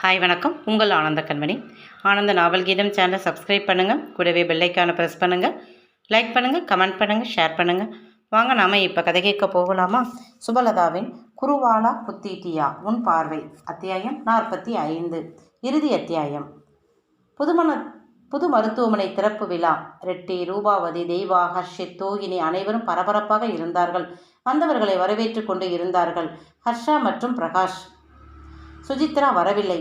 Hi வணக்கம். உங்கள் ஆனந்த கண்மணி. ஆனந்த நாவல் கீதம் சேனலை சப்ஸ்கிரைப் பண்ணுங்கள் கூடவே பெல்லைக்கான ப்ரெஸ் பண்ணுங்கள் லைக் பண்ணுங்கள் கமெண்ட் பண்ணுங்கள் ஷேர் பண்ணுங்கள் வாங்க நாம் இப்போ கதை கேட்க போகலாமா? சுபலதாவின் குருவாலா புத்தீட்டியா உன் பார்வை அத்தியாயம் நாற்பத்தி ஐந்து இறுதி அத்தியாயம். புதுமண புது மருத்துவமனை திறப்பு விழா. ரெட்டி ரூபாவதி தெய்வா ஹர்ஷித் தோகினி அனைவரும் பரபரப்பாக இருந்தார்கள். வந்தவர்களை வரவேற்று கொண்டு இருந்தார்கள். ஹர்ஷா மற்றும் பிரகாஷ். சுஜித்ரா வரவில்லை.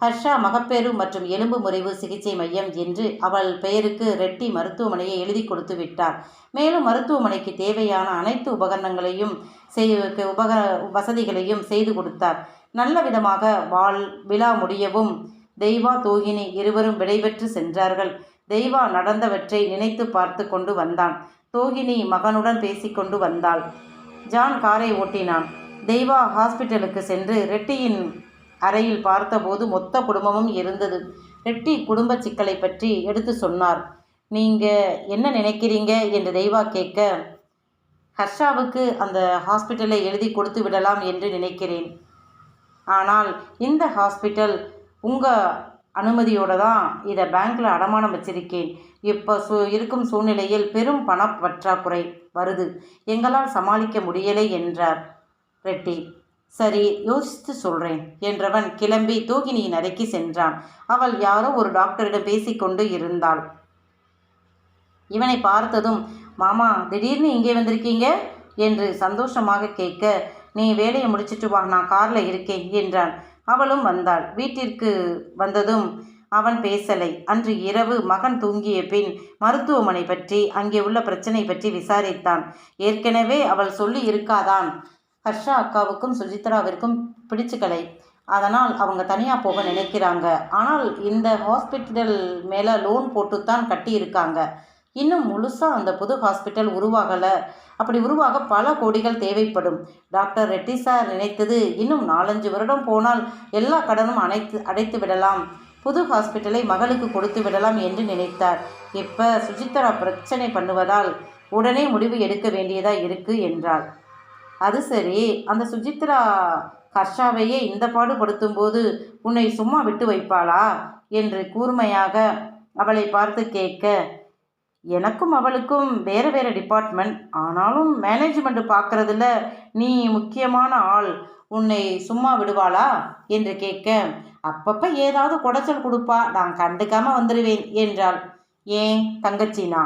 ஹர்ஷா மகப்பேறு மற்றும் எலும்பு முறிவு சிகிச்சை மையம் என்று அவள் பெயருக்கு ரெட்டி மருத்துவமனையை எழுதி கொடுத்து விட்டார். மேலும் மருத்துவமனைக்கு தேவையான அனைத்து உபகரணங்களையும் செய் உபக வசதிகளையும் செய்து கொடுத்தார். நல்ல விதமாக வாழ் விழா முடியவும் தெய்வா தோகினி இருவரும் விடைபெற்று சென்றார்கள். தெய்வா நடந்தவற்றை நினைத்து பார்த்து கொண்டு வந்தான். தோகினி மகனுடன் பேசிக்கொண்டு வந்தாள். ஜான் காரை ஓட்டினான். தெய்வா ஹாஸ்பிட்டலுக்கு சென்று ரெட்டியின் அறையில் பார்த்தபோது மொத்த குடும்பமும் இருந்தது. ரெட்டி குடும்ப சிக்கலை பற்றி எடுத்து சொன்னார். நீங்கள் என்ன நினைக்கிறீங்க? என்று தெய்வா கேட்க ஹர்ஷாவுக்கு அந்த ஹாஸ்பிட்டலை எழுதி கொடுத்து விடலாம் என்று நினைக்கிறேன். ஆனால் இந்த ஹாஸ்பிட்டல் உங்கள் அனுமதியோடு தான். இதை பேங்க்கில் அடமானம் வச்சிருக்கேன். இப்போ சூ இருக்கும் சூழ்நிலையில் பெரும் பண பற்றாக்குறை வருது. எங்களால் சமாளிக்க முடியலை என்றார் ரெட்டி. சரி யோசித்து சொல்கிறேன் என்றவன் கிளம்பி தூகினியின் அறைக்கு சென்றான். அவள் யாரோ ஒரு டாக்டரிடம் பேசிக்கொண்டு இருந்தாள். இவனை பார்த்ததும் மாமா திடீர்னு இங்கே வந்திருக்கீங்க? என்று சந்தோஷமாக கேட்க நீ வேலையை முடிச்சிட்டு வா நான் காரில் இருக்கேன் என்றான். அவளும் வந்தாள். வீட்டிற்கு வந்ததும் அவன் பேசலை. அன்று இரவு மகன் தூங்கிய பின் மருத்துவமனை பற்றி அங்கே உள்ள பிரச்சனை பற்றி விசாரித்தான். ஏற்கனவே அவள் சொல்லி இருக்காதான் ஹர்ஷா அக்காவுக்கும் சுஜித்ராவிற்கும் பிடிச்சுக்கலை அதனால் அவங்க தனியாக போக நினைக்கிறாங்க. ஆனால் இந்த ஹாஸ்பிட்டல் மேலே லோன் போட்டுத்தான் கட்டியிருக்காங்க. இன்னும் முழுசாக அந்த புது ஹாஸ்பிட்டல் உருவாகலை. அப்படி உருவாக பல கோடிகள் தேவைப்படும். டாக்டர் ரெட்டி சார் நினைத்தது இன்னும் நாலஞ்சு வருடம் போனால் எல்லா கடனும் அனைத்து அடைத்து விடலாம். புது ஹாஸ்பிட்டலை மகளுக்கு கொடுத்து விடலாம் என்று நினைத்தார். இப்போ சுஜித்ரா பிரச்சனை பண்ணுவதால் உடனே முடிவு எடுக்க வேண்டியதாக இருக்கு என்றாள். அது சரி. அந்த சுஜித்ரா ஹர்ஷாவையே இந்த பாடுபடுத்தும் போது உன்னை சும்மா விட்டு வைப்பாளா? என்று கூர்மையாக அவளை பார்த்து கேட்க எனக்கும் அவளுக்கும் வேறு வேறு டிபார்ட்மெண்ட் ஆனாலும் மேனேஜ்மெண்ட் பார்க்குறதுல நீ முக்கியமான ஆள். உன்னை சும்மா விடுவாளா? என்று கேட்க அப்பப்போ ஏதாவது குடைச்சல் கொடுப்பா. நான் கண்டுக்காம வந்துடுவேன் என்றாள். ஏன் தங்கச்சினா?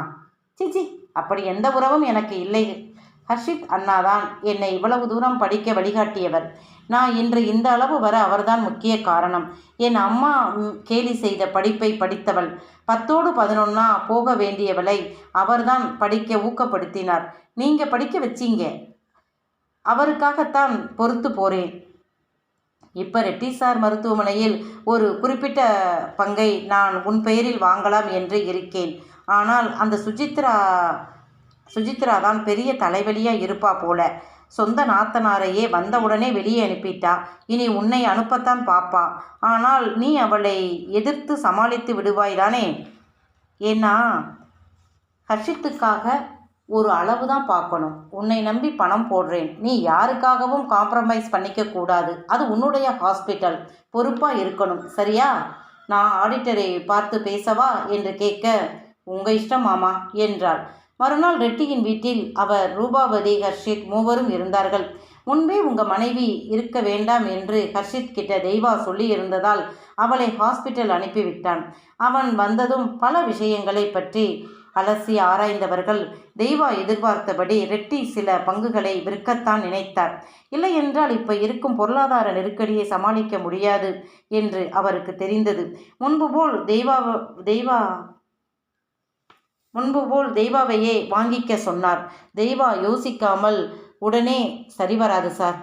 சிச்சி அப்படி எந்த உறவும் எனக்கு இல்லை. ஹர்ஷித் அண்ணாதான் என்னை இவ்வளவு தூரம் படிக்க வழிகாட்டியவர். நான் இன்று இந்த அளவு வர அவர்தான் முக்கிய காரணம். என் அம்மா கேலி செய்த படிப்பை படித்தவள். பத்தோடு பதினொன்னா போக வேண்டியவளை அவர்தான் படிக்க ஊக்கப்படுத்தினார். நீங்கள் படிக்க வச்சீங்க. அவருக்காகத்தான் பொறுத்து போகிறேன் இப்போ ரெட்டி சார் மருத்துவமனையில் ஒரு குறிப்பிட்ட பங்கை நான் உன் பெயரில் வாங்கலாம் என்று இருக்கேன். ஆனால் அந்த சுஜித்ரா சுஜித்ரா தான் பெரிய தலைவலியாக இருப்பா போல. சொந்த நாத்தனாரையே வந்தவுடனே வெளியே அனுப்பிட்டா. இனி உன்னை அனுப்பத்தான் பாப்பா. ஆனால் நீ அவளை எதிர்த்து சமாளித்து விடுவாய் தானே? ஏன்னா ஹர்ஷித்துக்காக ஒரு அளவு தான் பார்க்கணும். உன்னை நம்பி பணம் போடுறேன். நீ யாருக்காகவும் காம்ப்ரமைஸ் பண்ணிக்க கூடாது. அது உன்னுடைய ஹாஸ்பிட்டல் பொறுப்பாக இருக்கணும். சரியா? நான் ஆடிட்டரை பார்த்து பேசவா? என்று கேட்க உங்கள் இஷ்டம் மாமா என்றாள். மறுநாள் ரெட்டியின் வீட்டில் அவர் ரூபாவதி ஹர்ஷித் மூவரும் இருந்தார்கள். முன்பே உங்கள் மனைவி இருக்க வேண்டாம் என்று ஹர்ஷித் கிட்ட தெய்வா சொல்லி இருந்ததால் அவளை ஹாஸ்பிட்டல் அனுப்பிவிட்டான். அவன் வந்ததும் பல விஷயங்களை பற்றி அலசி ஆராய்ந்தவர்கள் தெய்வா எதிர்பார்த்தபடி ரெட்டி சில பங்குகளை விற்கத்தான் நினைத்தார். இல்லையென்றால் இப்போ இருக்கும் பொருளாதார நெருக்கடியை சமாளிக்க முடியாது என்று அவருக்கு தெரிந்தது. முன்பு போல் தெய்வா தெய்வா முன்பு போல் தெய்வாவையே வாங்கிக்க சொன்னார். தெய்வா யோசிக்காமல் உடனே சரி வராது சார்.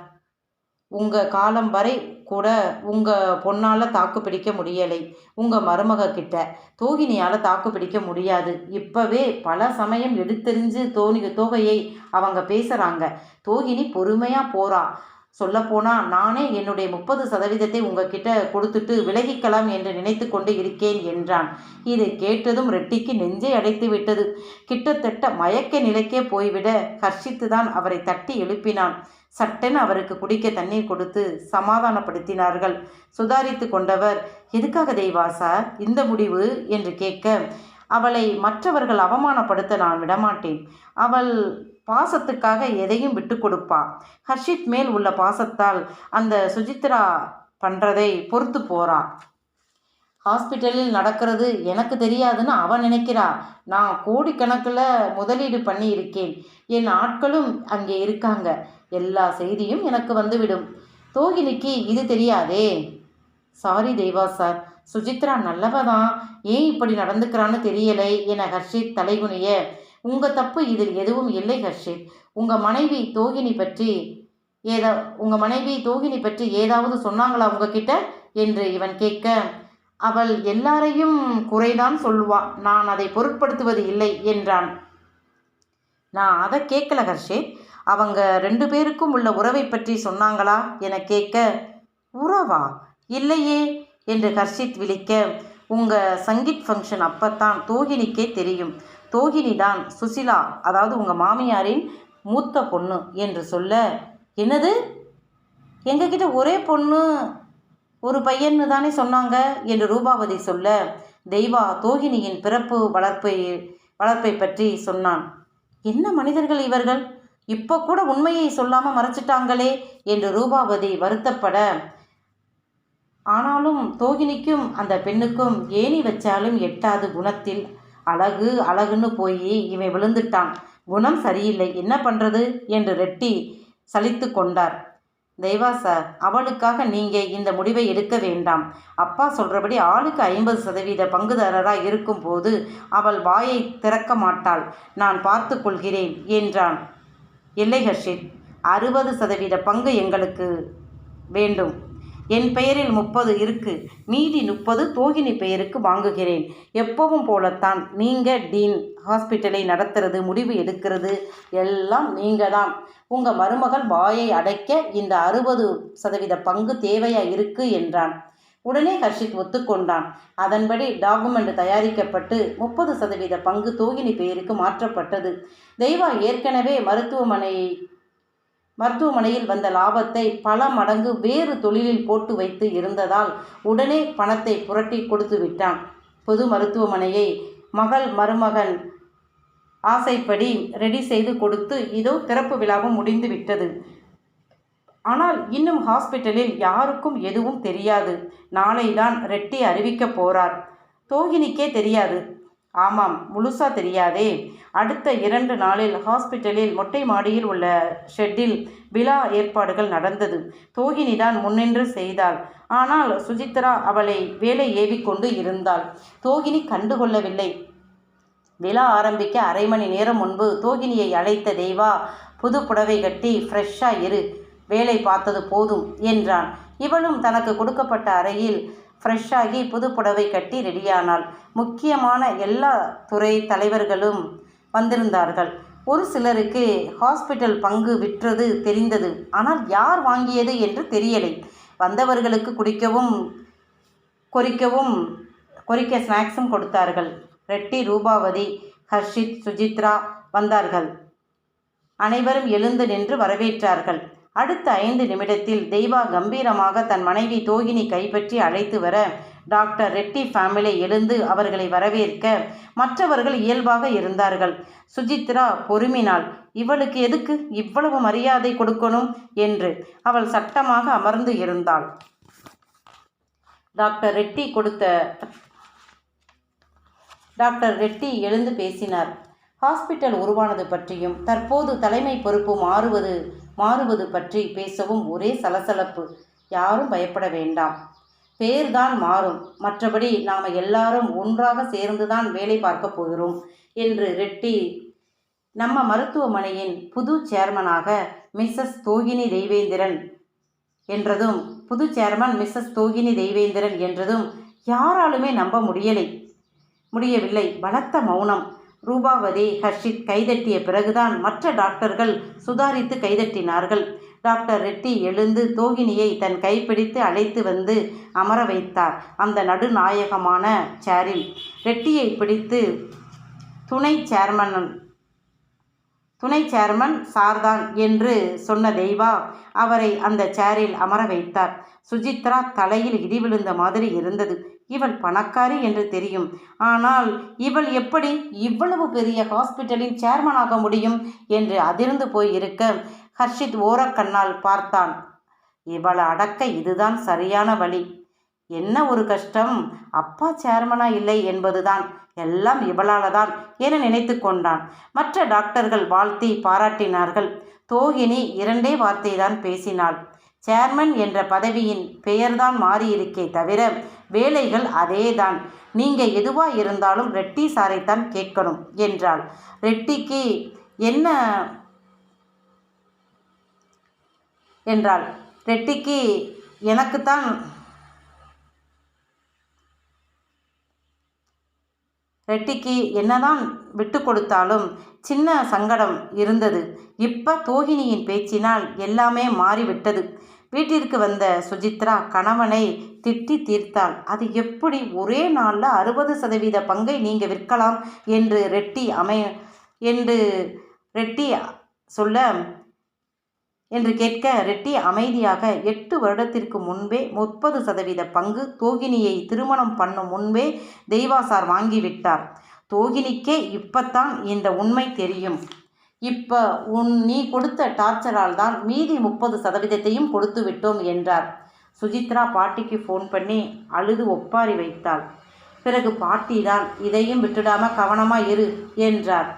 உங்கள் காலம் வரை கூட உங்கள் பொண்ணால் தாக்கு பிடிக்க முடியலை. உங்கள் மருமக கிட்ட. தோகினியால் தாக்கு பிடிக்க முடியாது. இப்போவே பல சமயம் எடுத்தெறிஞ்சு தோனி தோகையை அவங்க பேசுகிறாங்க தோகினி பொறுமையாக போகிறா சொல்லப்போனால் நானே என்னுடைய முப்பது சதவீதத்தை உங்ககிட்ட கொடுத்துட்டு விலகிக்கலாம் என்று நினைத்து கொண்டு இருக்கேன் என்றான். இதை கேட்டதும் ரெட்டிக்கு நெஞ்சை அடைத்து விட்டது. கிட்டத்தட்ட மயக்க நிலைக்கே போய்விட ஹர்ஷித்து தான் அவரை தட்டி எழுப்பினான். சட்டென அவருக்கு குடிக்க தண்ணீர் கொடுத்து சமாதானப்படுத்தினார்கள். சுதாரித்து கொண்டவர் எதுக்காக தெய்வா சார் இந்த முடிவு? என்று கேட்க அவளை மற்றவர்கள் அவமானப்படுத்த நான் விடமாட்டேன். அவள் பாசத்துக்காக எதையும் விட்டு கொடுப்பா. ஹர்ஷித் மேல் உள்ள பாசத்தால் அந்த சுஜித்ரா பண்ணுறதை பொறுத்து போறா. ஹாஸ்பிட்டலில் நடக்கிறது எனக்கு தெரியாதுன்னு அவன் நினைக்கிறா. நான் கோடிக்கணக்கில் முதலீடு பண்ணி இருக்கேன் என் ஆட்களும் அங்கே இருக்காங்க. எல்லா செய்தியும் எனக்கு வந்துவிடும். தோகினிக்கு இது தெரியாதே. சாரி தெய்வா சார் சுஜித்ரா நல்லவ தான் ஏன் இப்படி நடந்துக்கிறான்னு தெரியலை என ஹர்ஷித் தலைகுனிய உங்கள் தப்பு இதில் எதுவும் இல்லை ஹர்ஷித். உங்கள் மனைவி தோகினி பற்றி ஏதா உங்கள் மனைவி தோகினி பற்றி ஏதாவது சொன்னாங்களா உங்ககிட்ட? என்று இவன் கேட்க அவள் எல்லாரையும் குறைதான் சொல்லுவா. நான் அதை பொருட்படுத்துவது இல்லை என்றான். நான் அதை கேட்கல ஹர்ஷித். அவங்க ரெண்டு பேருக்கும் உள்ள உறவை பற்றி சொன்னாங்களா? என கேட்க உறவா? இல்லையே என்று ஹர்ஷித் விழிக்க உங்கள் சங்கீத் ஃபங்க்ஷன் அப்பத்தான் தோகினிக்கே தெரியும். தோகினி தான் சுசிலா அதாவது உங்கள் மாமியாரின் மூத்த பொண்ணு என்று சொல்ல என்னது? எங்ககிட்ட ஒரே பொண்ணு ஒரு பையன்னு தானே சொன்னாங்க என்று ரூபாவதி சொல்ல தெய்வா தோகினியின் பிறப்பு வளர்ப்பை வளர்ப்பை பற்றி சொன்னான். என்ன மனிதர்கள் இவர்கள்? இப்போ கூட உண்மையை சொல்லாமல் மறைச்சிட்டாங்களே என்று ரூபாவதி வருத்தப்பட ஆனாலும் தோகினிக்கும் அந்த பெண்ணுக்கும் ஏணி வச்சாலும் எட்டாது குணத்தில் அழகு அழகுன்னு போய் இவன் விழுந்துட்டான். குணம் சரியில்லை. என்ன பண்ணுறது என்று ரெட்டி சலித்து கொண்டார். தெய்வா சார் அவளுக்காக நீங்கள் இந்த முடிவை எடுக்க வேண்டாம். அப்பா சொல்கிறபடி ஆளுக்கு ஐம்பது சதவீத பங்குதாரராக இருக்கும்போது அவள் வாயை திறக்க மாட்டாள். நான் பார்த்து கொள்கிறேன் என்றான். இல்லை ஹர்ஷித் அறுபது சதவீத பங்கு எங்களுக்கு வேண்டும். என் பெயரில் முப்பது இருக்கு. மீதி முப்பது தோகினி பெயருக்கு வாங்குகிறேன். எப்பவும் போலத்தான் நீங்கள் டீன் ஹாஸ்பிட்டலை நடத்துறது முடிவு எடுக்கிறது எல்லாம் நீங்கள் தான் உங்கள் மருமகள் வாயை அடைக்க இந்த அறுபது சதவீத பங்கு தேவையா இருக்கு என்றான். உடனே ஹர்ஷித் ஒத்துக்கொண்டான். அதன்படி டாக்குமெண்ட் தயாரிக்கப்பட்டு முப்பது சதவீத பங்கு தோகினி பெயருக்கு மாற்றப்பட்டது. தெய்வா ஏற்கனவே மருத்துவமனையை மருத்துவமனையில் வந்த லாபத்தை பல மடங்கு வேறு தொழிலில் போட்டு வைத்து இருந்ததால் உடனே பணத்தை புரட்டி கொடுத்து விட்டான். பொது மருத்துவமனையை மகள் மருமகன் ஆசைப்படி ரெடி செய்து கொடுத்து இதோ திறப்பு விழாவும் முடிந்து விட்டது. ஆனால் இன்னும் ஹாஸ்பிட்டலில் யாருக்கும் எதுவும் தெரியாது. நாளை தான் ரெட்டி அறிவிக்க போறார். தோகினிக்கே தெரியாது. ஆமாம் முழுசா தெரியாதே. அடுத்த இரண்டு நாளில் ஹாஸ்பிட்டலில் மொட்டை மாடியில் உள்ள ஷெட்டில் விழா ஏற்பாடுகள் நடந்தது. தோகினி தான் முன்னின்று செய்தாள். ஆனால் சுஜித்ரா அவளை வேலை ஏவிக்கொண்டு இருந்தாள். தோகினி கண்டுகொள்ளவில்லை. விழா ஆரம்பிக்க அரை மணி நேரம் முன்பு தோகினியை அழைத்த தெய்வா புது புடவை கட்டி ஃப்ரெஷ்ஷாக இரு. வேலை பார்த்தது போதும் என்றான். இவளும் தனக்கு கொடுக்கப்பட்ட அறையில் ஃப்ரெஷ்ஷாகி புது புடவை கட்டி ரெடியானாள். முக்கியமான எல்லா துறை தலைவர்களும் வந்திருந்தார்கள். ஒரு சிலருக்கு ஹாஸ்பிட்டல் பங்கு விற்றது தெரிந்தது. ஆனால் யார் வாங்கியது என்று தெரியலை. வந்தவர்களுக்கு குடிக்கவும் கொறிக்கவும் கொறிக்க ஸ்நாக்ஸும் கொடுத்தார்கள். ரெட்டி ரூபாவதி ஹர்ஷித் சுஜித்ரா வந்தார்கள். அனைவரும் எழுந்து நின்று வரவேற்றார்கள். அடுத்த ஐந்து நிமிடத்தில் தெய்வா கம்பீரமாக தன் மனைவி தோகினி கைப்பற்றி அழைத்து வர டாக்டர் ரெட்டி ஃபேமிலி எழுந்து அவர்களை வரவேற்க மற்றவர்கள் இயல்பாக இருந்தார்கள். சுஜித்ரா பொறுமினாள் இவளுக்கு எதுக்கு இவ்வளவு மரியாதை கொடுக்கணும்? என்று அவள் சட்டமாக அமர்ந்து இருந்தாள். டாக்டர் ரெட்டி கொடுத்த டாக்டர் ரெட்டி எழுந்து பேசினார். ஹாஸ்பிட்டல் உருவானது பற்றியும் தற்போது தலைமை பொறுப்பு மாறுவது மாறுவது பற்றி பேசவும் ஒரே சலசலப்பு. யாரும் பயப்பட வேண்டாம். பேர்தான் மாறும். மற்றபடி நாம் எல்லாரும் ஒன்றாக சேர்ந்துதான் வேலை பார்க்க போகிறோம் என்று ரெட்டி நம்ம மருத்துவமனையின் புது சேர்மனாக மிஸ்ஸஸ் தோகினி தெய்வேந்திரன் என்றதும் புது சேர்மன் மிஸ்ஸஸ் தோகினி தெய்வேந்திரன் என்றதும் யாராலுமே நம்ப முடியலை. முடியவில்லை. பலத்த மௌனம். ரூபாவதி ஹர்ஷித் கைதட்டிய பிறகுதான் மற்ற டாக்டர்கள் சுதாரித்து கைதட்டினார்கள். டாக்டர் ரெட்டி எழுந்து தோகினியை தன் கைப்பிடித்து அழைத்து வந்து அமர வைத்தார். அந்த நடுநாயகமான சேரில் ரெட்டியை பிடித்து துணை சேர்மன் துணை சேர்மன் சார்தான் என்று சொன்ன தெய்வா அவரை அந்த சேரில் அமர வைத்தார். சுஜித்ரா தலையில் இடி விழுந்த மாதிரி இருந்தது. இவள் பணக்காரி என்று தெரியும். ஆனால் இவள் எப்படி இவ்வளவு பெரிய ஹாஸ்பிட்டலின் சேர்மனாக முடியும் என்று அதிர்ந்து போய் இருக்க ஹர்ஷித் ஓரக்கண்ணால் பார்த்தான். இவளை அடக்க இதுதான் சரியான வழி. என்ன ஒரு கஷ்டம்? அப்பா சேர்மனா இல்லை என்பதுதான். எல்லாம் இவளால தான் என நினைத்து கொண்டான். மற்ற டாக்டர்கள் வாழ்த்தி பாராட்டினார்கள். தோகினி இரண்டே வார்த்தை தான் பேசினாள். சேர்மன் என்ற பதவியின் பெயர்தான் மாறியிருக்கே தவிர வேலைகள் அதேதான். நீங்க எதுவா இருந்தாலும் ரெட்டி சாரைத்தான் கேட்கணும் என்றாள். ரெட்டிக்கு என்ன? என்றாள். ரெட்டிக்கு எனக்குத்தான் ரெட்டிக்கு என்னதான் விட்டு கொடுத்தாலும் சின்ன சங்கடம் இருந்தது. இப்ப தோகினியின் பேச்சினால் எல்லாமே மாறிவிட்டது. வீட்டிற்கு வந்த சுஜித்ரா கணவனை திட்டி தீர்த்தாள். அது எப்படி ஒரே நாளில் அறுபது சதவீத பங்கை நீங்கள் விற்கலாம்? என்று ரெட்டி அமை என்று ரெட்டி சொல்ல என்று கேட்க ரெட்டி அமைதியாக எட்டு வருடத்திற்கு முன்பே முப்பது சதவீத பங்கு தோகினியை திருமணம் பண்ணும் முன்பே தெய்வாசார் வாங்கிவிட்டார். தோகினிக்கே இப்பத்தான் இந்த உண்மை தெரியும். இப்போ உன் நீ கொடுத்த டார்ச்சரால் தான் மீதி முப்பது சதவீதத்தையும் கொடுத்து விட்டோம் என்றார். சுஜித்ரா பாட்டிக்கு ஃபோன் பண்ணி அழுது ஒப்பாரி வைத்தாள். பிறகு பாட்டி தான் இதையும் விட்டுடாம கவனமாக இரு என்றார்.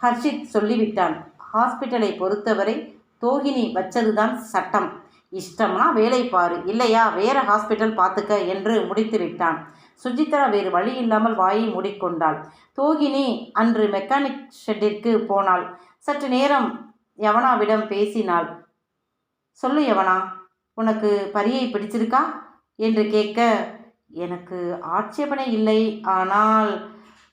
ஹர்ஷித் சொல்லிவிட்டான். ஹாஸ்பிட்டலை பொறுத்தவரை தோகினி வச்சதுதான் சட்டம். இஷ்டம்னா வேலை பாரு. இல்லையா? வேற ஹாஸ்பிட்டல் பார்த்துக்க என்று முடித்து விட்டான் சுஜித்ரா வேறு வழி இல்லாமல் வாயை மூடிக்கொண்டாள். தோகினி அன்று மெக்கானிக் ஷெட்டிற்கு போனாள். சற்று நேரம் யவனாவிடம் பேசினாள். சொல்லு யவனா உனக்கு பரியை பிடிச்சிருக்கா? என்று கேட்க எனக்கு ஆட்சேபனை இல்லை. ஆனால்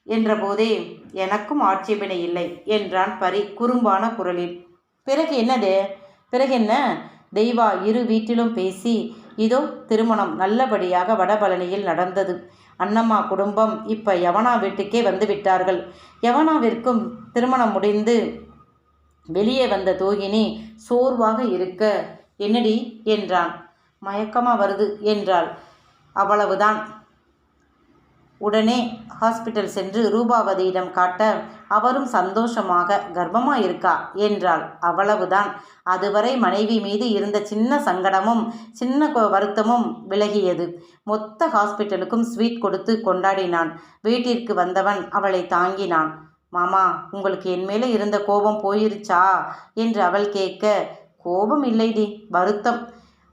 என்றபோதே எனக்கும் ஆட்சேபனை இல்லை என்றான் பரி குறும்பான குரலில். பிறகு என்னது? பிறகு என்ன? தெய்வா இரு வீட்டிலும் பேசி இதோ திருமணம். நல்லபடியாக வடபழனியில் நடந்தது. அன்னம்மா குடும்பம் இப்போ யவனா வீட்டுக்கே வந்து விட்டார்கள். யவனாவிற்கும் திருமணம் முடிந்து வெளியே வந்த தோகினி சோர்வாக இருக்க என்னடி? என்றான். மயக்கமாக வருது என்றாள். அவ்வளவுதான். உடனே ஹாஸ்பிட்டல் சென்று ரூபாவதியிடம் காட்ட அவரும் சந்தோஷமாக கர்ப்பமா இருக்கா என்றாள். அவ்வளவுதான். அதுவரை மனைவி மீது இருந்த சின்ன சங்கடமும் சின்ன வருத்தமும் விலகியது. மொத்த ஹாஸ்பிட்டலுக்கும் ஸ்வீட் கொடுத்து கொண்டாடினான். வீட்டிற்கு வந்தவன் அவளை தாங்கினான். மாமா உங்களுக்கு என் மேலே இருந்த கோபம் போயிருச்சா? என்று அவள் கேட்க கோபம் இல்லைடி வருத்தம்.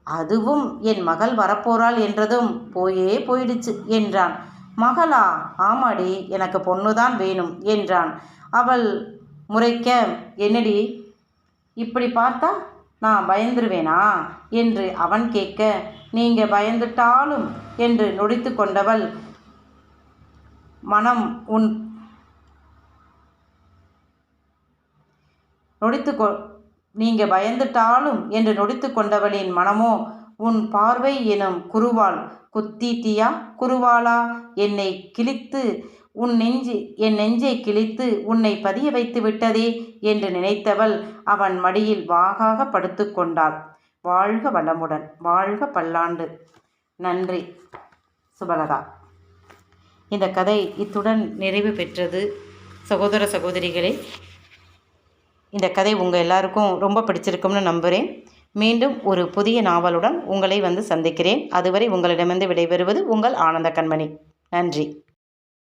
அதுவும் என் மகள் வரப்போறாள் என்றதும் போயே போயிடுச்சு என்றான். மகளா ஆமாடி எனக்கு பொண்ணுதான் வேணும் என்றான். அவள் முறைக்க என்னடி இப்படி பார்த்தா நான் பயந்துருவேனா? என்று அவன் கேட்க நீங்க பயந்துட்டாலும் என்று நொடித்து கொண்டவள் மனம் உன் நொடித்து கொ நீங்க பயந்துட்டாலும் என்று நொடித்து கொண்டவளின் மனமோ உன் பார்வை எனும் குருவாள் குத்தீட்டியா? குருவாளா? என்னை கிழித்து உன் நெஞ்சு என் நெஞ்சை கிழித்து உன்னை பதிய வைத்து விட்டதே என்று நினைத்தவள் அவன் மடியில் வாகாக படுத்து கொண்டாள். வாழ்க வளமுடன் வாழ்க பல்லாண்டு. நன்றி சுபலதா. இந்த கதை இத்துடன் நிறைவு பெற்றது. சகோதர சகோதரிகளே இந்த கதை உங்கள் எல்லாருக்கும் ரொம்ப பிடிச்சிருக்கும்னு நம்புகிறேன் மீண்டும் ஒரு புதிய நாவலுடன் உங்களை வந்து சந்திக்கிறேன். அதுவரை உங்களிடமிருந்து விடைபெறுவது உங்கள் ஆனந்த கண்மணி. நன்றி.